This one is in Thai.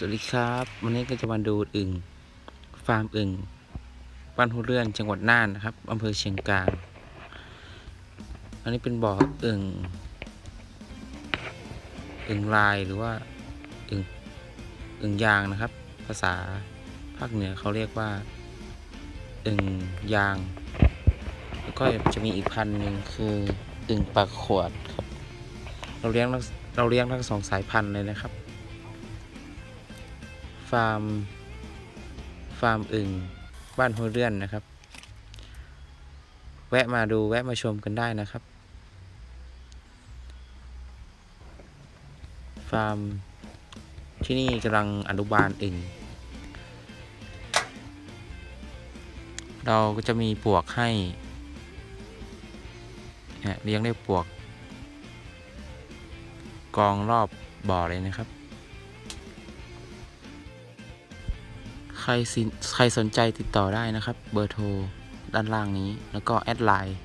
สวัสดีครับ วันนี้ก็จะมาดูอึ่งฟาร์มอึ่งบ้านหูเรื่อนจังหวัดน่านนะครับอำเภอเชียงกลาง อันนี้เป็นบ่ออึ่งอึ่งลายหรือว่าอึ่งอึ่งยางนะครับ ภาษาภาคเหนือเขาเรียกว่าอึ่งยาง แล้วก็จะมีอีกพันหนึ่งคืออึ่งปากขวดครับ เราเลี้ยงเราเลี้ยงทั้งสองสายพันธุ์เลยนะครับ ฟาร์ม ฟาร์มอึ่งบ้านหัวเรื่อนนะครับ แวะมาดูแวะมาชมกันได้นะครับ ฟาร์มที่นี่กำลังอนุบาลอึ่งเราก็จะมีปลวกให้เนี่ยเลี้ยงได้ปลวก กองรอบบ่อเลยนะครับ รสิใครสนใจติดต่อได้นะครับ เบอร์โทรด้านล่างนี้แล้วก็แอดไลน์